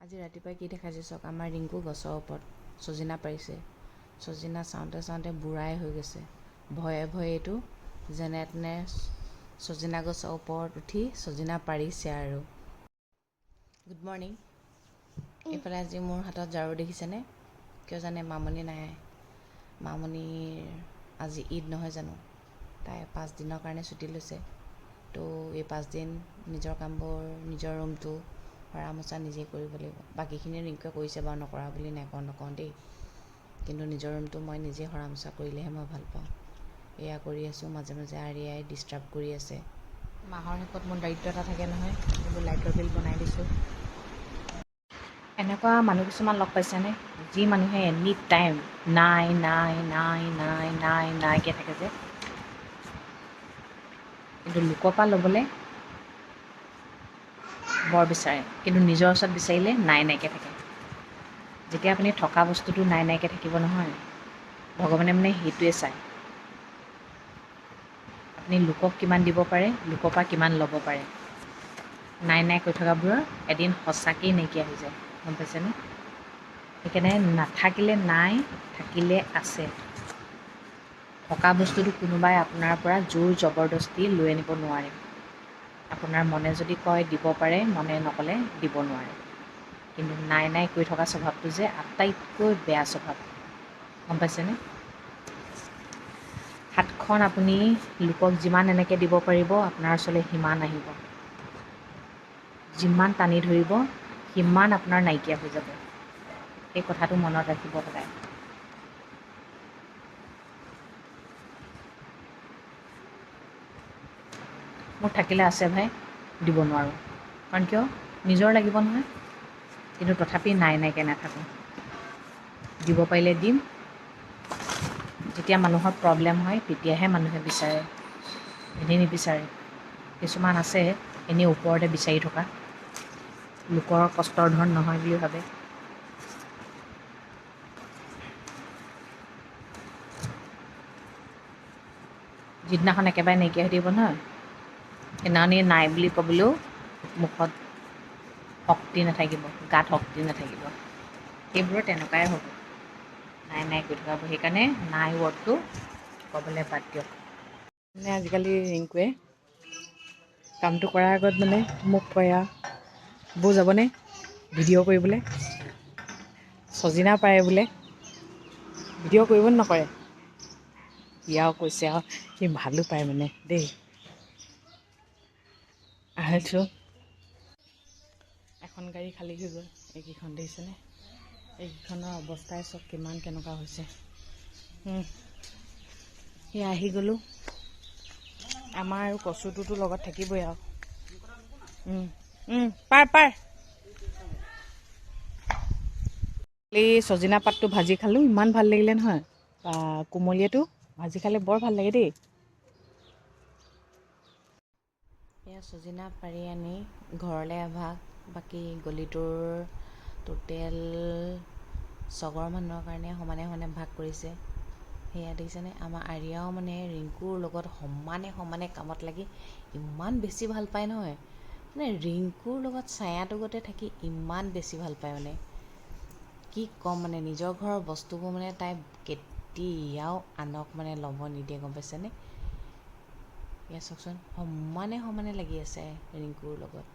আজি ৰাতিপুৱাই কি দেখাইছে চাওক আমাৰ ৰিংকু গছৰ ওপৰত। চজিনা পাৰিছে। চজিনা চাওঁতে চাওঁতে বুঢ়াই হৈ গৈছে। ভয়ে ভয়ে এইটো যেনে তেনে চজিনা গছৰ ওপৰত উঠি চজিনা পাৰিছে আৰু। গুড মৰ্ণিং এইফালে আজি মোৰ হাতত ঝাৰু দেখিছেনে? কিয় জানে মামনি নাই। মামনিৰ আজি ঈদ নহয় জানো? তাই পাঁচদিনৰ কাৰণে ছুটি লৈছে। তো এই পাঁচদিন নিজৰ কামবোৰ নিজৰ ৰুমটো সৰা মোচা নিজেই কৰিব লাগিব। বাকীখিনি ৰিংকুৱে কৰিছে বাৰু নকৰা বুলি নকওঁ নকওঁ দেই। কিন্তু নিজৰ ৰুমটো মই নিজেই সৰা মোচা কৰিলেহে মই ভাল পাওঁ। এয়া কৰি আছোঁ মাজে মাজে আৰিয়াই ডিষ্টাৰ্ব কৰি আছে। মাহৰ শেষত মোৰ দায়িত্ব এটা থাকে নহয় এইবোৰ লাইটৰ বিল বনাই দিছোঁ। এনেকুৱা মানুহ কিছুমান লগ পাইছেনে? যি মানুহে এনি টাইম নাই নাই নাই নাই নাই নাইকৈ থাকে যে। কিন্তু লোকৰ পৰা ল'বলৈ বৰ বিচাৰে। কিন্তু নিজৰ ওচৰত বিচাৰিলে নাই নাইকৈ থাকে। যেতিয়া আপুনি থকা বস্তুটো নাই নাইকৈ থাকিব নহয় ভগৱানে মানে সেইটোৱে চায়। আপুনি লোকক কিমান দিব পাৰে লোকৰ পৰা কিমান ল'ব পাৰে। নাই নাই কৈ থকাবোৰৰ এদিন সঁচাকেই নাইকিয়া হৈ যায় গম পাইছেনে? সেইকাৰণে নাথাকিলে নাই থাকিলে আছে। থকা বস্তুটো কোনোবাই আপোনাৰ পৰা জোৰ জবৰদস্তি লৈ আনিব নোৱাৰে। আপোনাৰ মনে যদি কয় দিব পাৰে মনে নক'লে দিব নোৱাৰে। কিন্তু নাই নাই কৈ থকা স্বভাৱটো যে আটাইতকৈ বেয়া স্বভাৱ। গম পাইছেনে? হাতখন আপুনি লোকক যিমান এনেকৈ দিব পাৰিব আপোনাৰ ওচৰলৈ সিমান আহিব। যিমান টানি ধৰিব সিমান আপোনাৰ নাইকিয়া হৈ যাব। এই কথাটো মনত ৰাখিব সদায়। মোৰ থাকিলে আছে ভাই দিব নোৱাৰোঁ। কাৰণ কিয়? নিজৰ লাগিব নহয়। কিন্তু তথাপি নাই নাইকৈ নাথাকোঁ। দিব পাৰিলে দিম। যেতিয়া মানুহৰ প্ৰব্লেম হয় তেতিয়াহে মানুহে বিচাৰে। এনেই নিবিচাৰে। কিছুমান আছে এনেই ওপৰতে বিচাৰি থকা। লোকৰ কষ্টৰ ধন নহয় বুলি ভাবে। যিদিনাখন একেবাৰে নাইকিয়া হৈ থাকিব নহয় সেইদিনাখনি নাই বুলি ক'বলৈও মুখত শক্তি নাথাকিব গাত শক্তি নাথাকিব। সেইবোৰো তেনেকুৱাই হ'ব। নাই নাই কৈ থকা সেইকাৰণে নাই ৱৰ্ডটো ক'বলৈ বাদ দিয়ক। মানে আজিকালি ৰিংকুৱে কামটো কৰাৰ আগত মানে মোক আৰু বৌ যাবনে ভিডিঅ' কৰিবলৈ? চজিনা পাৰে বোলে। ভিডিঅ' কৰিব নকৰে? আৰু কৈছে আৰু সি ভালো পায় মানে দেই। আহিছোঁ এখন গাড়ী খালী হৈ গ'ল এইকেইখন দেখিছেনে? এইকেইখনৰ অৱস্থাই চব কিমান কেনেকুৱা হৈছে। সেয়া আহি গ'লোঁ। আমাৰ আৰু কচুটোতো লগত থাকিবই আৰু। পাৰ পাৰ। ছজিনা পাতটো ভাজি খালোঁ ইমান ভাল লাগিলে নহয়। কোমলীয়াটো ভাজি খালে বৰ ভাল লাগে দেই। এয়া ছজিনা পাৰি আনি ঘৰলৈ এভাগ বাকী গলিটোৰ টোটেল ছঘৰ মানুহৰ কাৰণে সমানে সমানে ভাগ কৰিছে। সেয়া দেখিছেনে? আমাৰ আৰিয়াও মানে ৰিংকুৰ লগত সমানে সমানে কামত লাগি ইমান বেছি ভাল পায় নহয়। মানে ৰিংকুৰ লগত ছায়াটো গতে থাকি ইমান বেছি ভাল পায় মানে। কি ক'ম মানে নিজৰ ঘৰৰ বস্তুবোৰ মানে তাই কেতিয়াও আনক মানে ল'ব নিদিয়ে গম পাইছেনে? এয়া চাওকচোন সমানে সমানে লাগি আছে ৰিংকুৰ লগত।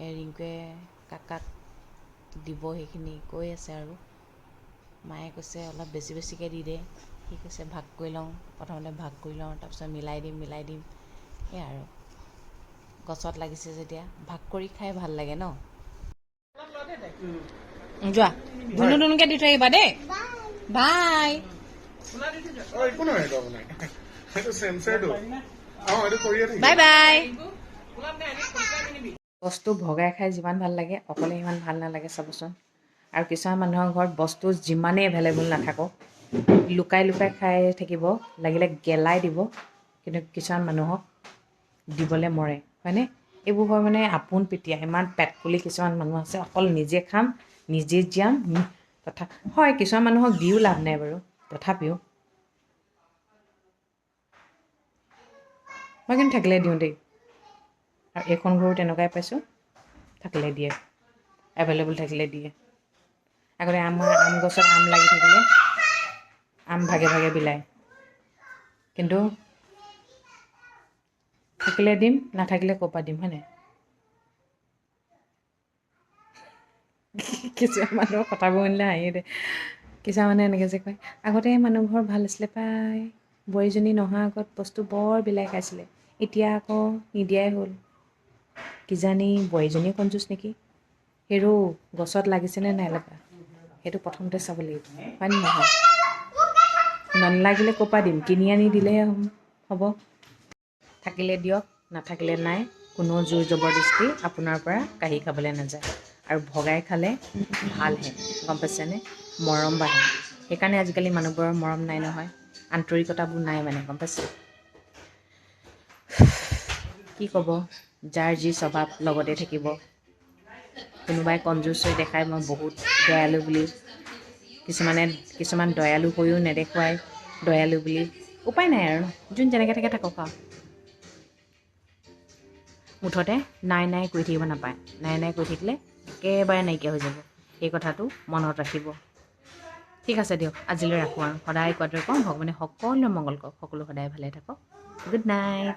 এই ৰিংকুৱে কাকাক দিব সেইখিনি কৈ আছে আৰু। মায়ে কৈছে অলপ বেছি বেছিকৈ দি দে। সি কৈছে ভাগ কৰি লওঁ প্ৰথমতে ভাগ কৰি লওঁ তাৰপিছত মিলাই দিম মিলাই দিম। সেয়া আৰু। গছত লাগিছে যেতিয়া ভাগ কৰি খাই ভাল লাগে ন? যোৱা। ধুনু ধুনুকৈ দি থৈ আহিবা দেই। বাই। অ একো নহয় বাই বাই। বস্তু ভগাই খাই যিমান ভাল লাগে অকলে সিমান ভাল নালাগে চাবচোন। আৰু কিছুমান মানুহৰ ঘৰত বস্তু যিমানেই এভেইলেবল নাথাকক লুকাই লুকাই খাই থাকিব লাগিলে গেলাই দিব কিন্তু কিছুমান মানুহক দিবলৈ মৰে। হয়নে? এইবোৰ হয় মানে আপোন পিতিয়া ইমান পেট কুলি কিছুমান মানুহ আছে অকল নিজে খাম নিজে জীয়াম তথা হয় কিছুমান মানুহক দিও লাভ নাই বাৰু তথাপিও। মই কিন্তু থাকিলে দিওঁ দেই। আৰু এইখন ঘৰো তেনেকুৱাই পাইছোঁ। থাকিলে দিয়ে। এভেইলেবল থাকিলে দিয়ে। আগতে আমাৰ আম গছত আম লাগি থাকিলে আম ভাগে ভাগে বিলায় কিন্তু থাকিলে দিম নাথাকিলে ক'ৰ পৰা দিম হয় নাই কিছুমান মানুহৰ কথাবোৰ শুনিলে হাঁহি দে কিছুমান এনেকৈ যে কয় আগতে মানুহ ঘৰ ভাল আছিলে পাই বোৱাৰীজনী নোহোৱাৰ আগত বস্তু বৰ বিলাই খাইছিলে। এতিয়া আকৌ নিদিয়াই হ'ল। কিজানি বোৱাৰীজনী কনজুচ নেকি? হেৰৌ গছত লাগিছেনে নাই লগা? সেইটো প্ৰথমতে চাব লাগিব। হয় নে নহয়? নালাগিলে ক'ৰ পৰা দিম? কিনি আনি দিলেহে হ'ব। থাকিলে দিয়ক নাথাকিলে নাই। কোনো জোৰ জবৰদস্তি আপোনাৰ পৰা কাঢ়ি খাবলৈ নাযায়। আৰু ভগাই খালে ভালহে গম পাইছেনে মৰম বাঢ়ে। সেইকাৰণে আজিকালি মানুহবোৰৰ মৰম নাই নহয়। আন্তৰিকতাবোৰ নাই মানে গম পাইছে? কি ক'ব? যাৰ যি স্বভাৱ লগতে থাকিব। কোনোবাই কনজুচ হৈ দেখাই মই বহুত দয়ালু বুলি কিছুমানে কিছুমান দয়ালু হৈও নেদেখুৱাই দয়ালু বুলি। উপায় নাই আৰু যোন যেনেকৈ থাকে থাকক আৰু। মুঠতে নাই নাই কৰি থাকিব নাপায়। নাই নাই কৰি থাকিলে একেবাৰে নাইকিয়া হৈ যাব। সেই কথাটো মনত ৰাখিব। ঠিক আছে দিয়ক আজিলৈ ৰাখোঁ আৰু। সদায় কোৱাটোৱে কওঁ ভগৱানে সকলোৰে মংগল কৰক। সকলো সদায় ভালে থাকক। Good night.